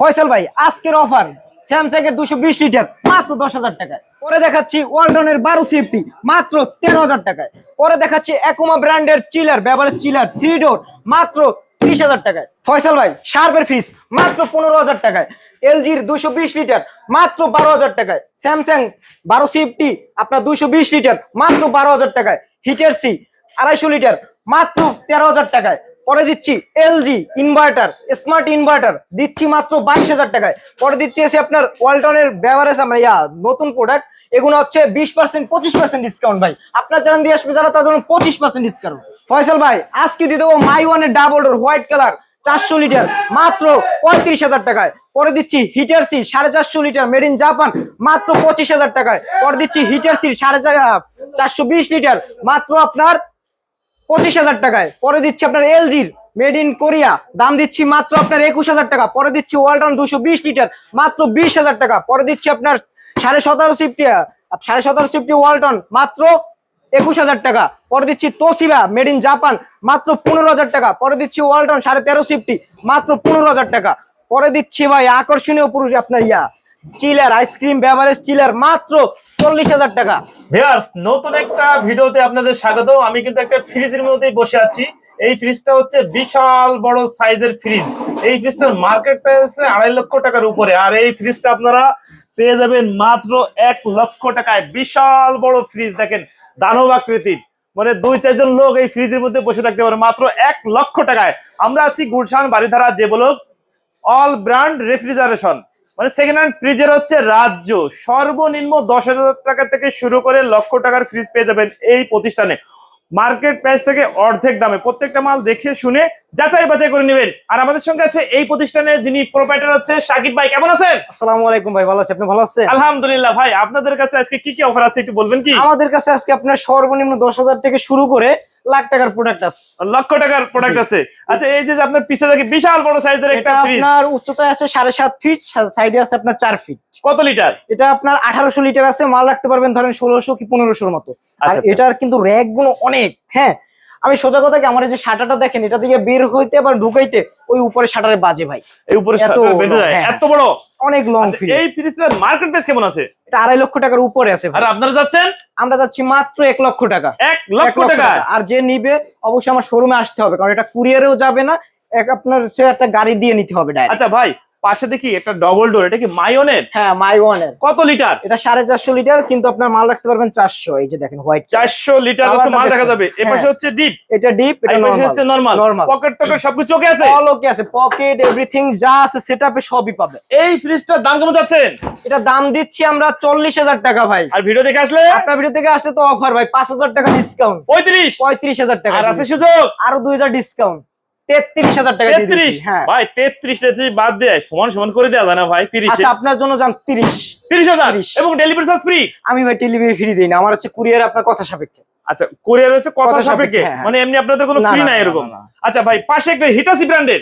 ফয়সাল ভাই, আজকের offer Samsung এর দুশো বিশ লিটার, মাত্র দশ হাজার টাকায়। পরে দেখাচ্ছি ওয়ালটনের বারো সিফটি মাত্র তেরো হাজার টাকায়। পরে দেখাচ্ছি একোমা ব্র্যান্ডের চিলার ব্যবহারের চিলার থ্রি ডোর মাত্র ত্রিশ হাজার টাকায়। ফয়সাল ভাই শার্পের ফ্রিজ মাত্র পনেরো হাজার টাকায়। এলজির দুশো বিশ লিটার, মাত্র বারো হাজার টাকায়। স্যামসাং বারো সিফটি আপনার দুশো বিশ লিটার, মাত্র বারো হাজার টাকায়। হিটার সি আড়াইশো লিটার, মাত্র তেরো হাজার টাকায়। পরে দিচ্ছি এলজি ইনভার্টার স্মার্ট ইনভার্টার দিচ্ছি মাত্র বাইশ হাজার টাকায়। পরে দিচ্ছি আপনার ওয়ালটনের ব্যবহারেজ আমরা, ইয়া, নতুন প্রোডাক্ট এগুলো হচ্ছে বিশ পার্সেন্ট পঁচিশ পার্সেন্ট ডিসকাউন্ট ভাই। আপনার যারা দিয়ে আসবে, যারা তাদের পঁচিশ পার্সেন্ট ডিসকাউন্ট ফয়সাল ভাই, আজকে দিয়ে দেবো মাই ওয়ানের ডাবল ডোর হোয়াইট কালার চারশো লিটার মাত্র পঁয়ত্রিশ হাজার টাকায়। পরে দিচ্ছি হিটার সি সাড়ে চারশো লিটার মেড ইন জাপান মাত্র পঁচিশ হাজার টাকায়। পরে দিচ্ছি হিটার সি সাড়ে চারশো বিশ লিটার মাত্র আপনার পঁচিশ হাজার টাকায়। পরে দিচ্ছি আপনার এলজির মেড ইন কোরিয়া দাম দিচ্ছি মাত্র আপনার একুশ হাজার টাকা। পরে দিচ্ছি ওয়ালটন দুশো বিশ লিটার। মাত্র বিশ হাজার টাকা। পরে দিচ্ছি আপনার সাড়ে সতেরো সিফটি সাড়ে সতেরো সিফটি ওয়ালটন মাত্র একুশ হাজার টাকা। পরে দিচ্ছি তোসিবা মেড ইন জাপান মাত্র পনেরো হাজার টাকা। পরে দিচ্ছি ওয়ালটন সাড়ে তেরো সিফটি মাত্র পনেরো হাজার টাকা। পরে দিচ্ছি ভাই, আকর্ষণীয় পুরুষ আপনার ইয়া। Chiller ice cream beverage chiller মাত্র চল্লিশ হাজার টাকা। ভিউয়ার্স, নতুন একটা ভিডিওতে আপনাদের স্বাগত আমি কিন্তু একটা ফ্রিজের মধ্যেই বসে আছি। এই ফ্রিজটা হচ্ছে বিশাল বড় সাইজের ফ্রিজ। এই ফ্রিজটার মার্কেট প্রাইস আড়াই লক্ষ টাকার উপরে। আর এই ফ্রিজটা আপনারা পেয়ে যাবেন মাত্র এক লক্ষ টাকায়। বিশাল বড় ফ্রিজ, দেখেন, দানব আকৃতির। মানে দুই, চারজন লোক এই ফ্রিজের মধ্যে বসে থাকতে পারে মাত্র এক লক্ষ টাকায়। আমরা আছি গুলশান বাড়িধারা যে বলক অল ব্র্যান্ড রেফ্রিজারেশন। মানে সেকেন্ড হ্যান্ড ফ্রিজের হচ্ছে রাজ্য। সর্বনিম্ন দশ হাজার টাকা থেকে শুরু করে লক্ষ টাকার ফ্রিজ পেয়ে যাবেন এই প্রতিষ্ঠানে। মার্কেট প্রাইস থেকে অর্ধেক দামে। প্রত্যেকটা মাল দেখে শুনে যাচাই বাছাই করে নেবেন। আর আমাদের সঙ্গে আছে এই প্রতিষ্ঠানে যিনি প্রোপাইটার হচ্ছে সাকিব ভাই। কেমন আছেন? আসসালামু আলাইকুম ভাই ভালো আছি। আপনি ভালো আছেন? আলহামদুলিল্লাহ ভাই আপনাদের কাছে আজকে কি কি অফার আছে একটু বলবেন কি? আমাদের কাছে আজকে আপনার সর্বনিম্ন দশ হাজার থেকে শুরু করে লাখ টাকার প্রোডাক্ট আছে। লক্ষ টাকার প্রোডাক্ট আছে। আচ্ছা এই যে আপনার পিছে থাকে বিশাল বড় সাইজের একটা ফ্রিজ আপনার উচ্চতায় আছে সাড়ে সাত ফিট সাইডে আছে আপনার চার ফিট কত লিটার এটা আপনার আঠারোশো লিটার আছে মাল রাখতে পারবেন ধরেন ষোলোশো কি পনেরোশোর মতো। আর আচ্ছা, আচ্ছা। এটার কিন্তু র্যাকগুলো অনেক হ্যাঁ? আমি সোজা কথা কি আমার যে শাটারটা দেখেন এটা থেকে বের হইতে আবার ঢুকাইতে ওই উপরে শাটারে বাজে ভাই। এই উপরে এত বেঁধে যায় হ্যাঁ। এত বড়। অনেক লং আচ্ছা, ফ্রিজ এই ফ্রিজটার মার্কেট প্রাইস কেমন আছে? এটা আড়াই লক্ষ টাকার উপরে আছে ভাই। আর আপনারা যাচ্ছেন? আমরা যাচ্ছি মাত্র এক লক্ষ টাকা। এক লক্ষ টাকা। আর যে নিবে অবশ্যই আমার শোরুমে আসতে হবে কারণ এটা কুরিয়ারেও যাবে না এক আপনার সে একটা গাড়ি দিয়ে নিতে হবে আচ্ছা ভাই পাশে দেখি একটা ডবল ডোর এটা কি মাইওনের হ্যাঁ মাই ওয়ানের কত লিটার এটা সাড়ে চারশো লিটার কিন্তু আপনার মাল রাখতে পারবেন চারশো এই যে দেখেন হোয়াইট চারশো লিটার হচ্ছে মাল রাখা যাবে। এ পাশে হ্যাঁ। হচ্ছে ডিপ এটা ডিপ এটা হচ্ছে নরমাল নরমাল পকেট টকেট সবকিছু ওকে আছে? অল ওকে আছে। পকেট এভরিথিং যা আছে সেটআপে সবই পাবে এই ফ্রিজটার দাম কেমন যাচ্ছেন? এটা দাম দিচ্ছি আমরা চল্লিশ হাজার টাকা ভাই। আর ভিডিও দেখে আসলে? আপনার ভিডিও থেকে আসলে তো অফার ভাই পাঁচ হাজার টাকা ডিসকাউন্ট পঁয়ত্রিশ। পঁয়ত্রিশ হাজার টাকা আর আছে সুযোগ? আরও দুই হাজার ডিসকাউন্ট তেত্রিশ হাজার টাকা তেত্রিশ? হ্যাঁ। ভাই তেত্রিশ তেত্রিশ বাদ দেয় সমান সমান করে দেওয়া যায় না ভাই তিরিশ। আচ্ছা আপনার জন্য যান তিরিশ। তিরিশ হাজার? এবং ডেলিভারি চার্জ ফ্রি আমি ভাই ডেলিভারি ফ্রি দিই না আমার হচ্ছে কুরিয়ার আপনার কথা সাপেক্ষে। আচ্ছা কোরিয়ার হচ্ছে কথা সাপেক্ষে সাপেক্ষে, হ্যাঁ, মানে এমনি আপনাদের কোনো ফ্রি নাই এরকম। আচ্ছা ভাই পাশে একটা হিটাসি ব্র্যান্ডের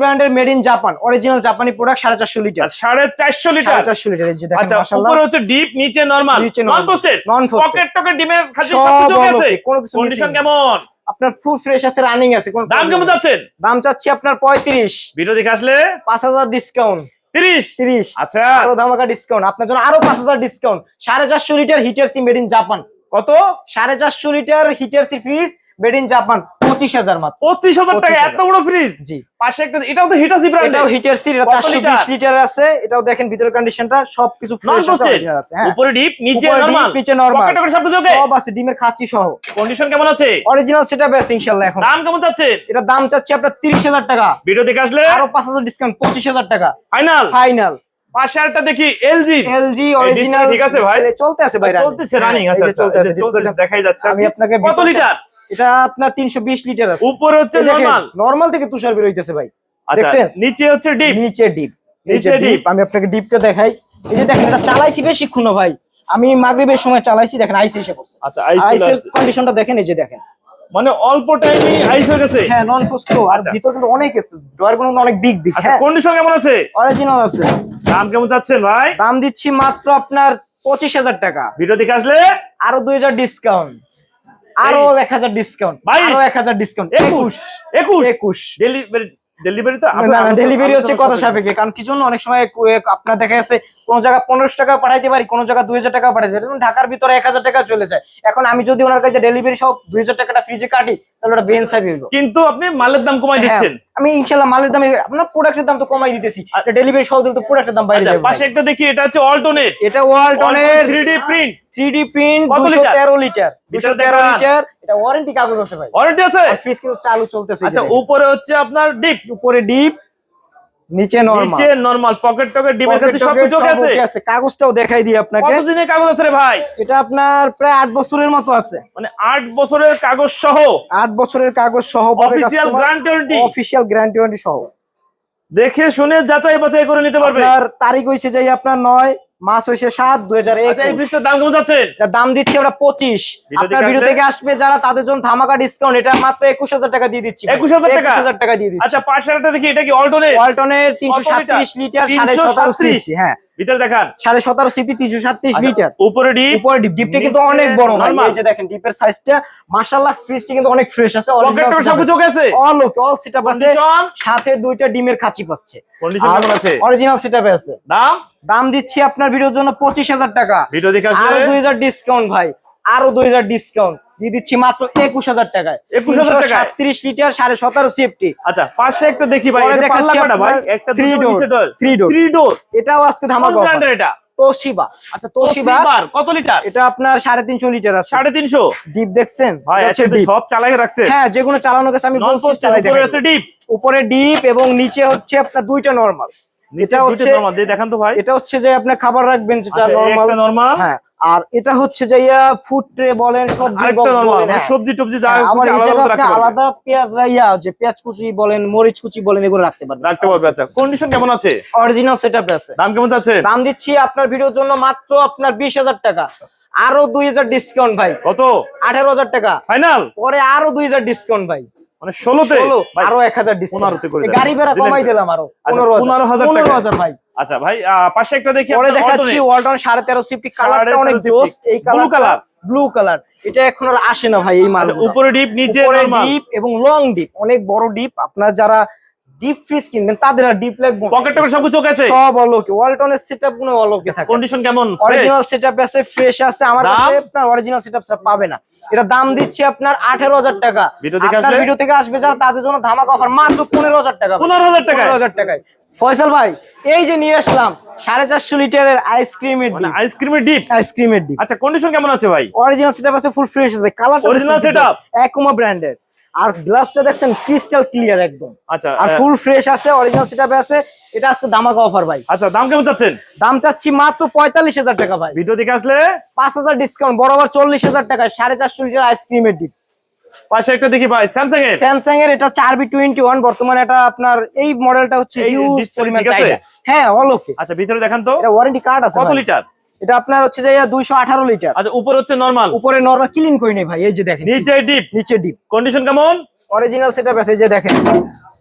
ব্র্যান্ডের মেড ইন জাপান অরিজিনাল জাপানি প্রোডাক্ট সাড়ে চারশো লিটার সাড়ে চারশো লিটার সাড়ে চারশো লিটার এই যে দেখেন মাশাআল্লাহ। উপরে হচ্ছে ডিপ নিচে নরমাল নন পোস্টেড। পকেট টকেট ডিমের খাসি সব সবকিছু আছে? কোনো কিছু কন্ডিশন কেমন? আপনার ফুল ফ্রেশ আছে রানিং আছে কোন দাম কেমন। যাচ্ছেন? দাম চাচ্ছি আপনার পঁয়ত্রিশ। ভিডিও দেখে আসলে? পাঁচ হাজার ডিসকাউন্ট তিরিশ? তিরিশ। আচ্ছা। আরও ধামাকা ডিসকাউন্ট আপনার জন্য আরও পাঁচ হাজার discount 450 litre Hitachi made in Japan কত? 450 litre Hitachi fridge made in Japan পঁচিশ হাজার মাত্র। পঁচিশ হাজার টাকা এত বড় ফ্রিজ জি। পাশে একটা এটাও তো হিটাসি এটাও ব্র্যান্ড হিটারসি এটা চারশো বিশ লিটার আছে এটাও দেখেন ভিতরের কন্ডিশনটা সবকিছু ফ্রেশ আছে পোস্টেড original আছে হ্যাঁ। উপরে ডিপ নিচে নরমাল নিচে normal। পকেট টকেট সবকিছু ওকে সব আছে ডিমের খাঁচি সহ। কন্ডিশন কেমন আছে? অরিজিনাল এখন। দাম কেমন যাচ্ছে? এটা দাম চাচ্ছি আপনার তিরিশ হাজার টাকা। ভিডিও দেখে আসলে? আরও পাঁচ হাজার ডিসকাউন্ট পঁচিশ হাজার টাকা। ফাইনাল ফাইনাল পাশে একটা দেখি এলজি এলজি অরিজিনাল ঠিক আছে ভাই? চলতে আছে ভাই। চলতেছে রানিং হ্যাঁ, আচ্ছা চলতে আচ্ছা, আছে দেখাই যাচ্ছে। আমি আপনাকে কত লিটার এটা আপনার তিনশো বিশ লিটার আছে। উপরে হচ্ছে নরমাল নর্মাল থেকে তুষার বের হইতেছে ভাই। আচ্ছা দেখছেন? নিচে হচ্ছে ডিপ। নিচে ডিপ। নিচে ডিপ আমি আপনাকে ডিপটা দেখাই। এই যে দেখেন এটা চালাইছি বেশিক্ষণ ভাই। আমি মাগরিবের সময় চালাইছি দেখেন আইসি এসে পড়ছে। আচ্ছা আইসের কন্ডিশনটা দেখেন এই যে দেখেন। মানে অল্প টাইমে আইস হয়ে গেছে? হ্যাঁ নন ফোস্টো আর আচ্ছা। ভিতর কিন্তু অনেক ড্রয়ারগুলো অনেক বিগ বিগ আচ্ছা হ্যাঁ। কন্ডিশন কেমন আছে? অরিজিনাল আছে। দাম কেমন যাচ্ছেন ভাই? দাম দিচ্ছি মাত্র আপনার পঁচিশ হাজার টাকা। ভিডিও দেখে আসলে? আরও দুই হাজার ডিসকাউন্ট আরও এক হাজার ডিসকাউন্ট আরও এক হাজার ডিসকাউন্ট একুশ একুশ একুশ। ডেলিভারি ডেলিভারি তো ডেলিভারি হচ্ছে কথা সাপেক্ষে কারণ কি জন্য? অনেক সময় আপনার দেখা যাচ্ছে কোন জায়গা পনেরোশো টাকা পাঠাইতে পারি কোন জায়গা দুই হাজার টাকা পাঠাইতে পারি ঢাকার ভিতরে এক হাজার টাকা চলে যায়। এখন আমি যদি ওনার কাছে ডেলিভারি সব দুই হাজার টাকাটা ফ্রিজে কাটি তাহলে ওটা বেন কিন্তু আপনি মালের দাম কমাই দিচ্ছেন। হ্যাঁ, আমি ইনশাল্লাহ মালের দামে আপনার প্রোডাক্টের দাম তো কমাই দিতেছি। ডেলিভারি সহ তো প্রোডাক্টের দাম বাইরে আচ্ছা, যাবে পাশে একটা দেখি এটা হচ্ছে অল্টনের এটা অল্টনের three D print three D print কত দুশো লিটার? তেরো লিটার দুশো তেরো লিটার। এটা ওয়ারেন্টি কাগজ আছে ভাই। ওয়ারেন্টি আছে? ফ্রিজ কিন্তু চালু চলতেছে আচ্ছা উপরে হচ্ছে আপনার ডিপ উপরে ডিপ নিচে নরমাল নিচে নরমাল পকেট টকেট ডিমের কাছে আছে? আছে কাগজটাও দেখাই দিই আপনাকে। কতদিনের কাগজ আছে রে ভাই? এটা আপনার প্রায় 8 বছরের মতো আছে। মানে 8 বছরের কাগজ সহ? 8 বছরের কাগজ সহ official guarantee warranty official guarantee warranty সহ। দেখে শুনে যাচাই বাছাই করে নিতে পারবে? আর তারিখ হইছে যাই আপনার নয় মাছ হয়েছে সাত দুই হাজার আচ্ছা, দাম কেমন যাচ্ছে? দাম দিচ্ছি আমরা পঁচিশ। আপনার ভিডিও থেকে আসবে যারা তাদের জন্য ধামাকা ডিসকাউন্ট এটা মাত্র একুশ হাজার টাকা দিয়ে দিচ্ছি একুশ হাজার টাকা? হাজার টাকা দিয়ে দিচ্ছি। আচ্ছা পাঁচ হাজার দেখি এটা কি অল্টনের অল্টনের তিনশো সাতত্রিশ লিটার সাড়ে সাতত্রিশ? হ্যাঁ। ভিতরে দেখান। সাড়ে সতেরো সিপি তিনশো সাতত্রিশ আচ্ছা, লিটার উপরে ডিপ উপরে ডিপ ডিপটা কিন্তু অনেক বড় ভাই। এই যে দেখেন ডিপের সাইজটা মাশাআল্লাহ ফ্রিজটা কিন্তু অনেক ফ্রেশ আছে। সব কিছু আছে। অল ওকে অল সেটআপ আছে। সাথে দুইটা ডিমের খাঁচি পাচ্ছে। কন্ডিশন কেমন আছে? অরিজিনাল সেটআপে আছে। দাম? দাম দিচ্ছি আপনার ভিডিওর জন্য পঁচিশ হাজার টাকা। ভিডিও দেখে আসলে? দুই হাজার ডিসকাউন্ট ভাই। আরও দুই হাজার ডিসকাউন্ট দিয়ে দিচ্ছি মাত্র একুশ হাজার টাকায়। 21,000 টাকায়? সাতত্রিশ লিটার সাড়ে সতেরো সেফটি আচ্ছা পাশে একটা দেখি ভাই একটা ডোর থ্রি ডোর এটাও আজকে ধামাকা এটা? তোশিবা আচ্ছা তোশিবা তোশিবার কত লিটার এটা আপনার সাড়ে তিনশো লিটার আছে। সাড়ে তিনশো? ডিপ দেখছেন? ভাই। সব চালাই হ্যাঁ যেগুলো চালানো গেছে আমি বলছি উপরে। ডিপ উপরে ডিপ এবং নিচে হচ্ছে আপনার দুইটা নরমাল এটা হচ্ছে নরমাল দেখান তো ভাই। এটা হচ্ছে যে আপনি খাবার রাখবেন যেটা আচ্ছা, নরমাল একটা নরমাল হ্যাঁ আর এটা হচ্ছে যে ইয়া ফুড ট্রে বলেন সবজি বক্স বলেন হ্যাঁ। সবজি টবজি যা হ্যাঁ, আলাদা আপনি আলাদা পেঁয়াজ রাইয়া যে পেঁয়াজ কুচি বলেন মরিচ কুচি বলেন এগুলো রাখতে পারবেন। রাখতে পারবে আচ্ছা। কন্ডিশন কেমন আছে? অরিজিনাল সেটআপ আছে। দাম কেমন যাচ্ছে? দাম দিচ্ছি আপনার ভিডিওর জন্য মাত্র আপনার বিশ হাজার টাকা। আরও দুই হাজার ডিসকাউন্ট ভাই। কত? আঠারো হাজার টাকা। ফাইনাল পরে আরও দুই হাজার ডিসকাউন্ট ভাই। মানে ষোলোতে? আরও এক হাজার ডিসকাউন্ট পনেরোতে করে গাড়ি ভাড়া কমাই দিলাম আরও। আচ্ছা, পনেরো হাজার। পনেরো। হাজার ভাই। আচ্ছা ভাই পাশে একটা দেখি পরে দেখাচ্ছি ওয়ালটন সাড়ে তেরো সিফটি কালারটা অনেক জোস। এই Blue কালার ব্লু কালার এটা এখন আর আসে না ভাই এই মাল আচ্ছা উপরে ডিপ নিচে ডিপ এবং লং ডিপ অনেক বড় ডিপ আপনার যারা ডিপ ফ্রিজ কিনবেন তাদের আর ডিপ লাগবে। পকেট টকেট সব কিছু আছে? সব অলোকে ওয়ালটনের সেটআপগুলো অলোকে থাকে। কন্ডিশন কেমন? অরিজিনাল সেটআপ আছে ফ্রেশ আছে। আমার? কাছে আপনার অরিজিনাল সেটআপ পাবে না। এটা দাম দিচ্ছি আপনার আঠেরো হাজার টাকা। ভিডিও থেকে আপনার ভিডিও থেকে আসবে যারা তাদের জন্য ধামাকা অফার মাত্র পনেরো হাজার টাকা। পনেরো হাজার টাকা পনেরো হাজার টাকায়। ফয়সাল ভাই এই যে নিয়ে আসলাম সাড়ে চারশো লিটারের আইসক্রিমের আইসক্রিমের ডিপ আইসক্রিমের ডিপ আচ্ছা কন্ডিশন কেমন আছে ভাই? অরিজিনাল সেটআপ আছে ফুল ফ্রেশ আছে কালার অরিজিনাল সেটআপ একোমা ব্র্যান্ডের আর গ্লাসটা দেখছেন ক্রিস্টাল ক্লিয়ার একদম। আচ্ছা আর ফুল ফ্রেশ আছে অরিজিনাল সেটআপে আছে। এটা আজকে ধামাকা অফার ভাই। আচ্ছা দাম কেমন চাচ্ছেন? দাম চাচ্ছি মাত্র পঁয়তাল্লিশ হাজার টাকা ভাই। ভিডিও দেখে আসলে? পাঁচ হাজার ডিসকাউন্ট বরাবর চল্লিশ হাজার টাকা সাড়ে চারশো লিটার আইসক্রিমের ডিপ পাশে একটা দেখি ভাই স্যামসাং এর? স্যামসাং এর এটা চার বি টোয়েন্টি ওয়ান বর্তমানে এটা আপনার এই মডেলটা হচ্ছে এই হিউজ পরিমাণ হ্যাঁ অলোকে আচ্ছা ভিতরে দেখান তো। এটা ওয়ারেন্টি কার্ড আছে কত লিটার? এটা আপনার হচ্ছে যে দুইশো আঠারো লিটার। আচ্ছা উপর হচ্ছে নরমাল উপরে নর্মাল ক্লিন করে নেই ভাই এই যে দেখেন। নিচে ডিপ নিচে ডিপ কন্ডিশন কেমন? অরিজিনাল সেটআপ আছে এই যে দেখেন।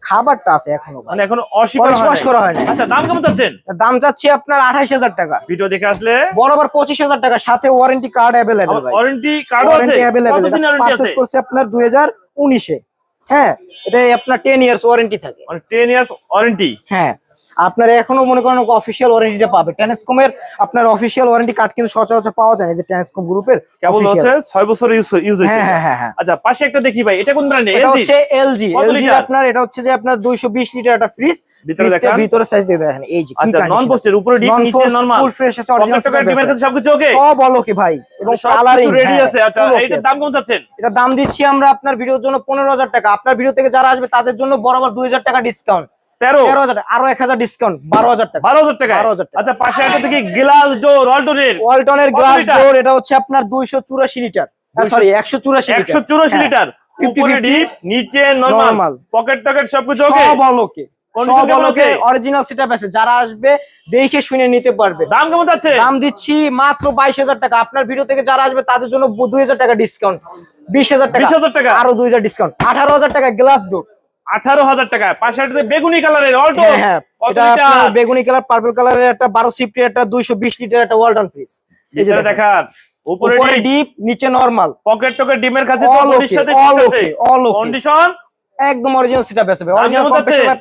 খাবারটা আছে এখনও মানে এখন অস্বীকার। করা হয় আচ্ছা দাম কেমন চাচ্ছেন? দাম চাচ্ছি আপনার আঠাইশ হাজার টাকা। ভিডিও দেখে আসলে? বরাবর পঁচিশ হাজার টাকা সাথে ওয়ারেন্টি কার্ড অ্যাভেলেবেল ভাই। ওয়ারেন্টি কার্ডও আছে? কতদিন ওয়ারেন্টি আছে? করছে আপনার দুই হাজার উনিশে। হ্যাঁ এটা আপনার টেন ইয়ার্স ওয়ারেন্টি থাকে। মানে 10 ইয়ার্স ওয়ারেন্টি হ্যাঁ। আপনার এখনও মনে করেন অফিসিয়াল ওয়ারেন্টিটা পাবে। ট্রান্সকমের আপনার অফিসিয়াল ওয়ারেন্টি কার্ড কিন্তু সচরাচর পাওয়া যায় না যে ট্রান্সকম গ্রুপের কেবল হচ্ছে 6 বছর ইউজ ইউজ হয়েছে হ্যাঁ হ্যাঁ হ্যাঁ। আচ্ছা পাশে একটা দেখি ভাই এটা কোন ব্র্যান্ডের এটা হচ্ছে এলজি এলজি আপনার এটা হচ্ছে যে আপনার 220 লিটার একটা ফ্রিজ ভিতরে দেখান। ভিতরে সাইজ দিয়ে দেখেন এই যে আচ্ছা নন পোস্টের উপরে ডিপ নিচে নরমাল ফুল ফ্রেশ আছে অরিজিনাল টকেট ডিমের কাছে সবকিছু ওকে সব বলো কি ভাই এবং সব কালারিং কিছু রেডি আছে। আচ্ছা এইটার দাম কেমন চাচ্ছেন? এটা দাম দিচ্ছি আমরা আপনার ভিডিওর জন্য পনেরো হাজার টাকা। আপনার ভিডিও থেকে যারা আসবে তাদের জন্য বরাবর দুই হাজার টাকা ডিসকাউন্ট 13 তেরো হাজার আরও এক হাজার ডিসকাউন্ট বারো হাজার টাকা। 12000 টাকা? 12,000 টাকা। আচ্ছা পাশে একটা দেখি গ্লাস ডোর অল্টনের ওয়ালটনের গ্লাস ডোর এটা হচ্ছে আপনার দুইশো চুরাশি লিটার। সরি একশো চুরাশি 184 লিটার। উপরে ডিপ নিচে নরমাল পকেট টকেট সবকিছু ওকে সব আছে? অরিজিনাল সেটআপ আছে। যারা আসবে দেখে শুনে নিতে পারবে। দাম কেমন যাচ্ছে? দাম দিচ্ছি মাত্র বাইশ হাজার টাকা। আপনার ভিডিও থেকে যারা আসবে তাদের জন্য দুই হাজার টাকা ডিসকাউন্ট বিশ হাজার টাকা। 20,000 টাকা। আরও দুই হাজার ডিসকাউন্ট আঠারো হাজার টাকা গ্লাস ডোর 18000 টাকা। পাশে একটা বেগুনি কালারের অল্টো হ্যাঁ হ্যাঁ বেগুনি কালার পার্পল কালারের একটা বারো একটা দুইশো বিশ লিটার একটা ওয়ালটন ফ্রিজ এই যে দেখান। উপরে ডিপ নিচে নরমাল পকেট টকেট ডিমের কাছে। কন্ডিশন একদম অরিজিনাল সেটা অরিজিনাল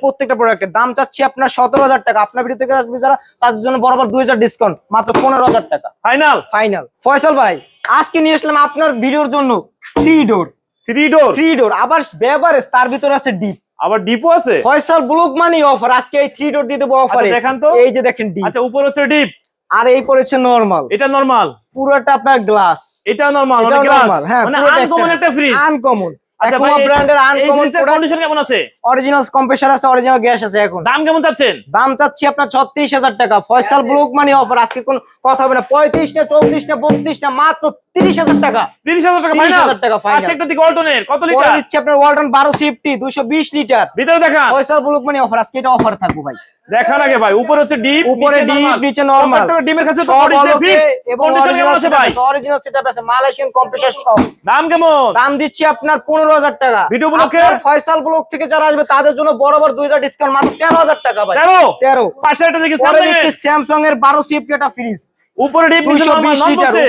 প্রত্যেকটা প্রোডাক্টের দাম চাচ্ছি আপনার সতেরো হাজার টাকা। আপনার ভিডিও থেকে আসবে যারা তাদের জন্য বরাবর দুই হাজার ডিসকাউন্ট মাত্র পনেরো হাজার টাকা। ফাইনাল ফাইনাল ফয়সাল ভাই আজকে নিয়ে আসলাম আপনার ভিডিওর জন্য three door three door three door আবার বেভারেজ তার ভিতরে আছে ডিপ আবার ডিপো আছে? ফয়সাল ব্লক মানি অফার আজকে এই থ্রি ডোর দিয়ে দেবো অফার আচ্ছা, দেখান তো। এই যে দেখেন ডিপ আচ্ছা উপর হচ্ছে ডিপ আর এই পড়েছে নরমাল এটা নরমাল পুরোটা আপনার গ্লাস এটা নরমাল মানে গ্লাস হ্যাঁ, মানে আনকমন একটা ফ্রিজ আনকমন আচ্ছা ভাই ব্র্যান্ডের আনকমন কন্ডিশন কেমন আছে? অরিজিনাল কম্প্রেসার আছে অরিজিনাল গ্যাস আছে এখন। দাম কেমন চাচ্ছেন? দাম চাচ্ছি আপনার ছত্রিশ হাজার টাকা। ফয়সাল ব্লক মানি অফার আজকে কোন কথা হবে না। পঁয়ত্রিশ না চৌত্রিশ না বত্রিশ না মাত্র তিরিশ হাজার টাকা। তিরিশ হাজার টাকা 30,000 টাকা। পাশে একটা দিকে অল্টনের কত লিটার দিচ্ছি আপনার সিফটি দুইশো বিশ লিটার ভিতরে দেখান। ফয়সাল ব্লক মানি অফার আজকে এটা অফার থাকব ভাই। দেখান আগে ভাই উপরে হচ্ছে ডিপ উপরে ডিপ নিচে নরমাল ডিমের কাছে তো ফিক্স এবং কেমন আছে ভাই? অরিজিনাল সেটআপ আছে মালয়েশিয়ান কম্প্রেসার সব। দাম কেমন? দাম দিচ্ছি আপনার পনেরো হাজার টাকা। ভিডিও ব্লকে? ফয়সাল ব্লক থেকে যারা আসবে তাদের জন্য বরাবর দুই হাজার ডিসকাউন্ট মাত্র তেরো হাজার টাকা ভাই। তেরো? তেরো। পাশে একটা দিকে পরে Samsung দিচ্ছি স্যামসাং এর বারো সিফটি একটা ফ্রিজ উপরে ডিপ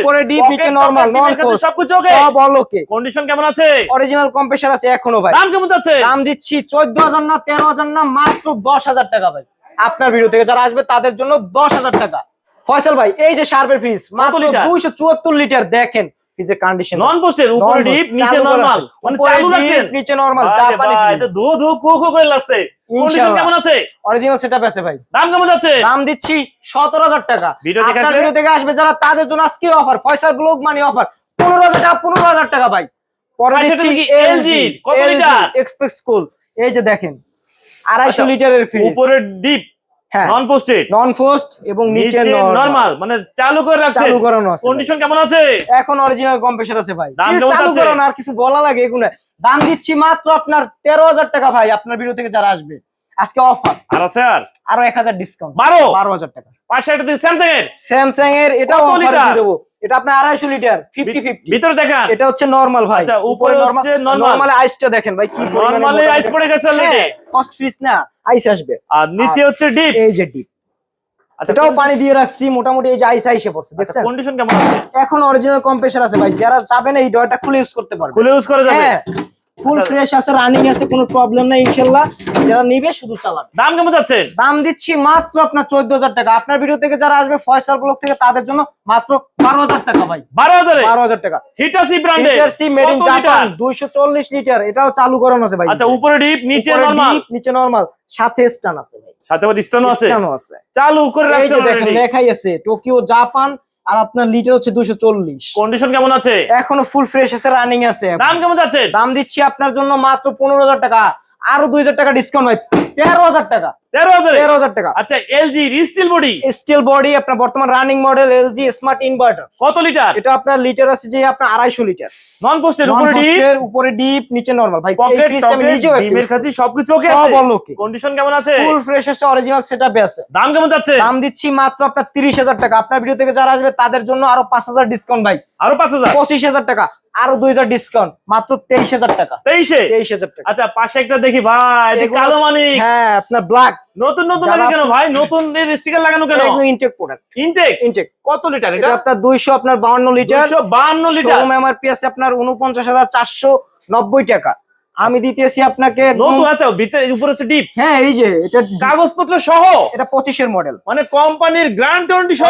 উপরে ডিপ নিচে নরমাল নন সবকিছু ওকে সব কন্ডিশন কেমন আছে? অরিজিনাল কম্প্রেসার আছে এখনও ভাই। দাম কেমন যাচ্ছে? দাম দিচ্ছি চোদ্দ হাজার না তেরো হাজার না মাত্র দশ হাজার টাকা ভাই। আপনার ভিডিও থেকে যারা আসবে তাদের জন্য দশ হাজার টাকা। ফয়সাল ভাই এই যে শার্পের ফ্রিজ মাত্র দুইশো চুয়াত্তর লিটার দেখেন ফ্রিজের কন্ডিশন নন পোস্টেড উপরে ডিপ নিচে নরমাল মানে চালু রাখছেন? নিচে নরমাল জাপানি এটা ধু ধু কু কু করে লাগছে। কন্ডিশন কেমন আছে? অরিজিনাল সেটআপ আছে ভাই। দাম কেমন যাচ্ছে? দাম দিচ্ছি সতেরো হাজার টাকা। ভিডিও দেখে আসবে? ভিডিও থেকে আসবে যারা তাদের জন্য আজকে অফার মানি অফার পনেরো হাজার টাকা পনেরো হাজার টাকা ভাই। পরে দিচ্ছি কি কত লিটার? এক্সপ্রেস স্কুল এই যে দেখেন আড়াইশো আচ্ছা, লিটারের ফ্রিজ উপরে deep non posted non post এবং নিচে নরমাল মানে চালু করে চালু করানো আছে। কন্ডিশন কেমন আছে? এখন অরিজিনাল কম্প্রেসার আছে ভাই। দাম চালু করানো আর কিছু বলা লাগে এগুলো। দাম দিচ্ছি মাত্র আপনার তেরো হাজার টাকা ভাই আপনার ভিডিও থেকে যারা আসবে। আজকে অফার আর আছে আর আরও ডিসকাউন্ট বারো? বারো হাজার টাকা। পাশে একটা স্যামসাং এর। স্যামসাং এর এটাও অফার দিয়ে দেবো। এটা আপনার আড়াইশো লিটার ফিফটি ফিফটি ভিতরে দেখেন। এটা হচ্ছে নর্মাল ভাই। আচ্ছা, উপরে হচ্ছে নর্মাল আইসটা দেখেন ভাই কি নরমালি আইস পড়ে গেছে অলরেডি ফার্স্ট ফ্রিজ না আইস আসবে। আর নিচে হচ্ছে ডিপ এই যে ডিপ আচ্ছা এটাও পানি দিয়ে রাখছি মোটামুটি এই যে আইস আইসে পড়ছে দেখছেন? কন্ডিশন কেমন আছে? এখন অরিজিনাল কম্প্রেসার আছে ভাই যারা চাবেন এই ডয়টা খুলে ইউজ করতে পারবে খুলে ইউজ করে যাবে? হ্যাঁ। ফুল আচ্ছা। ফ্রেশ আছে রানিং আছে কোনো প্রবলেম নাই ইনশাল্লাহ। যারা নিবে শুধু চালাবে। দাম কেমন যাচ্ছে? দাম দিচ্ছি মাত্র আপনার চোদ্দ হাজার টাকা। আপনার ভিডিও থেকে যারা আসবে ফয়সাল ব্লক থেকে তাদের জন্য মাত্র বারো হাজার টাকা ভাই। বারো হাজারে? বারো হাজার টাকা হিটাসি ব্র্যান্ডের সি মেড ইন জাপান দুইশো চল্লিশ লিটার এটাও চালু করানো আছে ভাই। আচ্ছা উপরে ডিপ নিচে নরমাল নিচে নরমাল সাথে স্টান আছে ভাই। সাথে আবার স্টানো আছে? স্টানও আছে। চালু করে এই রাখছেন দেখেন লেখাই আছে টোকিও জাপান আর আপনার লিটার হচ্ছে দুইশো চল্লিশ। কন্ডিশন কেমন আছে? এখনও ফুল ফ্রেশ আছে রানিং আছে। দাম কেমন যাচ্ছে? দাম দিচ্ছি আপনার জন্য মাত্র পনেরো হাজার টাকা। আরও দুই হাজার টাকা ডিসকাউন্ট ভাই। তেরো হাজার টাকা। তেরো হাজারে? তেরো হাজার টাকা। আচ্ছা এলজি রিস্টিল বডি স্টিল বডি আপনার বর্তমান running model LG smart inverter কত লিটার এটা আপনার লিটার আছে যে আপনার আড়াইশো লিটার নন পোস্টের উপরে ডিপ উপরে ডিপ নিচে নরমাল ভাই পকেট ডিমের কাছে সবকিছু ওকে সব আছে? অলোকে কন্ডিশন কেমন আছে? ফুল ফ্রেশ আছে অরিজিনাল সেটআপে আছে। দাম কেমন যাচ্ছে? দাম দিচ্ছি মাত্র আপনার তিরিশ হাজার টাকা। আপনার ভিডিও থেকে যারা আসবে তাদের জন্য আরও পাঁচ হাজার ডিসকাউন্ট ভাই। আরও পাঁচ হাজার? পঁচিশ হাজার টাকা। আরও দুই হাজার ডিসকাউন্ট মাত্র তেইশ হাজার টাকা। তেইশে? তেইশ হাজার টাকা। আচ্ছা পাশে একটা দেখি ভাই কালো হ্যাঁ আপনার ব্ল্যাক নতুন নতুন কেন ভাই? নতুন স্টিকার লাগানো কেন? ইনটেক প্রোডাক্ট ইনটেক ইনটেক কত লিটার এটা? আপনার দুইশো আপনার বাউন্ন লিটার বাহান্ন লিটার এমআরপি আছে আপনার উনপঞ্চাশ হাজার চারশো নব্বই টাকা। আমি দিতেছি আপনাকে একদম- নতুন আচ্ছা উপরে হচ্ছে ডিপ হ্যাঁ এই যে এটা কাগজপত্র সহ? এটা পঁচিশের মডেল মানে কোম্পানির গ্রান্ড ওয়ারেন্টি সহ।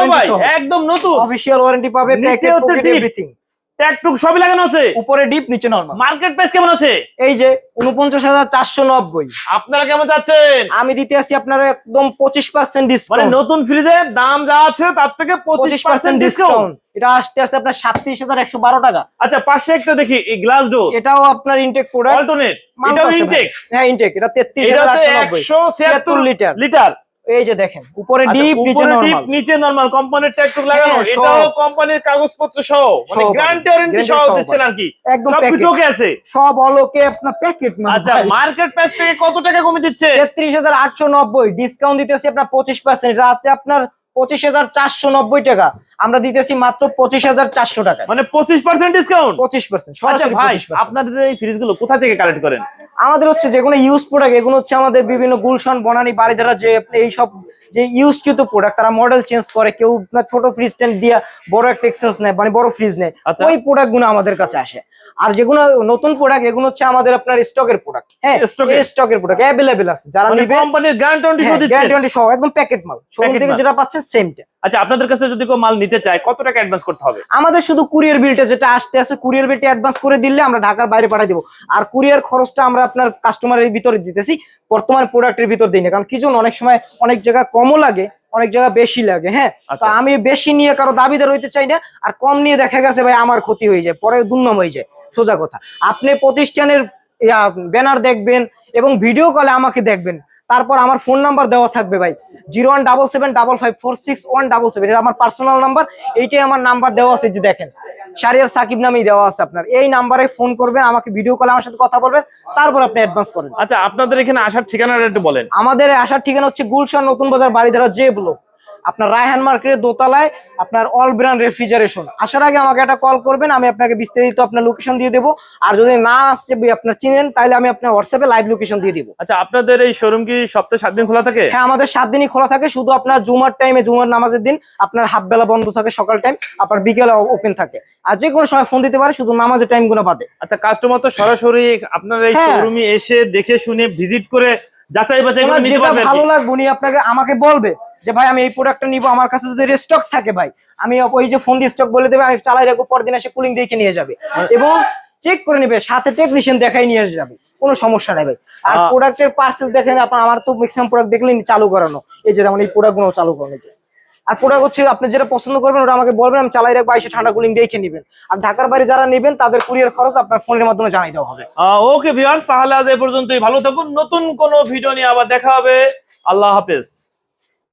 একদম নতুন। অফিসিয়াল ওয়ারেন্টি পাবে হচ্ছে পকেট deep। এভরিথিং ট্যাগ টুক সবই লাগানো আছে? উপরে ডিপ নিচে নরমাল মার্কেট প্রাইস কেমন আছে? এই যে উনপঞ্চাশ হাজার চারশো নব্বই। আপনারা কেমন চাচ্ছেন? আমি দিতে আসি আপনার একদম পঁচিশ পার্সেন্ট মানে নতুন ফ্রিজের দাম যা আছে তার থেকে পঁচিশ পঁচিশ পার্সেন্ট পার্সেন্ট ডিসকাউন্ট ডিসকাউন্ট এটা আসতে আসতে আপনার সাতত্রিশ হাজার একশো বারো টাকা। আচ্ছা পাশে একটা দেখি এই গ্লাস ডোর এটাও আপনার ইনটেক প্রোডাক্ট অল্টনেট এটাও ইনটেক হ্যাঁ ইনটেক এটা তেত্রিশ এটা হাজার হচ্ছে আটশো নব্বই। একশো ছিয়াত্তর লিটার লিটার এই যে দেখেন উপরে আচ্ছা, ডিপ নিচে উপরে ডিপ নরমাল নিচে নরমাল কোম্পানির ট্যাগ টুক লাগানো। এটাও কোম্পানির কাগজপত্র সহ মানে গ্যারান্টি ওয়ারেন্টি সহ দিচ্ছেন আর কি। একদম সবকিছু ওকে আছে? সব অলোকে আপনার প্যাকেট মানে আচ্ছা মার্কেট প্রাইস থেকে কত টাকা কমে দিচ্ছে? তেত্রিশ হাজার আটশো নব্বই ডিসকাউন্ট দিতেছি আপনার পঁচিশ পার্সেন্ট রাতে আপনার পঁচিশ হাজার চারশো নব্বই টাকা। আমরা দিতেছি মাত্র পঁচিশ হাজার চারশো টাকা মানে পঁচিশ পার্সেন্ট ডিসকাউন্ট পঁচিশ পার্সেন্ট আচ্ছা ভাই আপনাদের এই ফ্রিজগুলো কোথা থেকে কালেক্ট করেন? আমাদের হচ্ছে যেগুলো ইউজ প্রোডাক্ট এগুলো হচ্ছে আমাদের বিভিন্ন গুলশন বনানি বাড়ি দ্বারা যে এই এইসব যে ইউজকৃত প্রোডাক্ট তারা মডেল চেঞ্জ করে কেউ ছোট ফ্রিজ স্ট্যান্ড দিয়ে বড় একটা এক্সচেঞ্জ নেয় মানে বড় ফ্রিজ নেয় আচ্ছা। ওই প্রোডাক্টগুলো আমাদের কাছে আসে আর যেগুলো নতুন প্রোডাক্ট এগুলো হচ্ছে আমাদের আপনার স্টকের প্রোডাক্ট হ্যাঁ? স্টকের প্রোডাক্ট অ্যাভেলেবেল আছে। যারা নিবে কোম্পানির গ্যারান্টি সহ গ্যারান্টি সহ একদম প্যাকেট মাল। শোরুম থেকে। যেটা পাচ্ছেন সেমটা আচ্ছা আপনাদের কাছে যদি কেউ মাল নিতে চায় কত টাকা অ্যাডভান্স করতে হবে? আমাদের শুধু কুরিয়ার বিলটা যেটা আসতে আছে কুরিয়ার বিলটা অ্যাডভান্স করে দিলে আমরা ঢাকার বাইরে পাঠিয়ে দেবো। আর কুরিয়ার খরচটা আমরা আপনার কাস্টমারের ভিতরে দিতেছি বর্তমান প্রোডাক্টের ভিতর দিই না। কারণ কি জন্য? অনেক সময় অনেক জায়গা কমও লাগে অনেক জায়গা বেশি লাগে হ্যাঁ? তো আচ্ছা। আমি বেশি নিয়ে কারও দাবিদার হইতে চাই না আর কম নিয়ে দেখা গেছে ভাই আমার ক্ষতি হয়ে যায় পরে দুর্নাম হয়ে যায়। সোজা কথা। আপনি প্রতিষ্ঠানের ব্যানার দেখবেন এবং ভিডিও কলে আমাকে দেখবেন। তারপর আমার ফোন নাম্বার দেওয়া থাকবে ভাই। Zero one double seven double five four six one double seven. এটা আমার পার্সোনাল নাম্বার এইটাই আমার নাম্বার দেওয়া আছে যে দেখেন। সারিয়ার সাকিব নামেই দেওয়া আছে আপনার। এই নাম্বারে ফোন করবেন আমাকে ভিডিও কলে আমার সাথে কথা বলবেন তারপর আপনি অ্যাডভান্স করেন। আচ্ছা আপনাদের এখানে আসার ঠিকানাটা একটু বলেন। আমাদের আসার ঠিকানা হচ্ছে গুলশান নতুন বাজার বাড়িধারা যে ব্লক আপনার রায়হান মার্কেটের দোতলায় আপনার অল ব্র্যান্ড রেফ্রিজারেশন আসার আগে আমাকে একটা কল করবেন আমি আপনাকে বিস্তারিত আপনার লোকেশন দিয়ে দেবো। আর যদি না আসছে আপনার চিনেন তাহলে আমি আপনার হোয়াটসঅ্যাপে লাইভ লোকেশন দিয়ে দিব। আচ্ছা আপনাদের এই শোরুম কি সপ্তাহে সাত দিন খোলা থাকে? হ্যাঁ আমাদের সাত দিনই খোলা থাকে শুধু আপনার জুমার টাইমে জুমার নামাজের দিন আপনার হাফ বেলা বন্ধ থাকে সকাল টাইম আপনার বিকেলে ওপেন থাকে। আর যে কোনো সময় ফোন দিতে পারে শুধু নামাজের টাইমগুলো বাদে। আচ্ছা কাস্টমার তো সরাসরি আপনার এই হ্যাঁ। শোরুমে এসে দেখে শুনে ভিজিট করে যাচাই বাছাই করে নিতে যেটা পারবে ভালো লাগবে উনি আপনাকে আমাকে বলবে যে ভাই আমি এই প্রোডাক্টটা নিবো আমার কাছে যদি স্টক থাকে ভাই আমি ওই যে ফোন দিয়ে স্টক বলে দেবে আমি চালাই রাখব পরদিন এসে কুলিং দেখে নিয়ে যাবে। এবং চেক করে নেবে সাথে টেকনিশিয়ান দেখাই নিয়ে যাবে কোনো সমস্যা নেই ভাই। আর প্রোডাক্টের পার্সেস দেখেন আপনার আমার তো ম্যাক্সিমাম প্রোডাক্ট দেখলেন চালু করানো এই যে যেমন এই প্রোডাক্টগুলো চালু করানো। আর প্রোডাক্ট হচ্ছে আপনি যেটা পছন্দ করবেন, ওটা আমাকে বলবেন, আমি চালাই রাখব এসে ঠান্ডা কুলিং দেখে নেবেন। আর ঢাকার বাইরে যারা নেবেন, তাদের কুরিয়ার খরচ আপনার ফোনের মাধ্যমে জানাই দেওয়া হবে। ওকে ভিউয়ার্স তাহলে আজ এই পর্যন্তই। ভালো থাকুন, নতুন কোনো ভিডিও নিয়ে আবার দেখা হবে। আল্লাহ হাফেজ।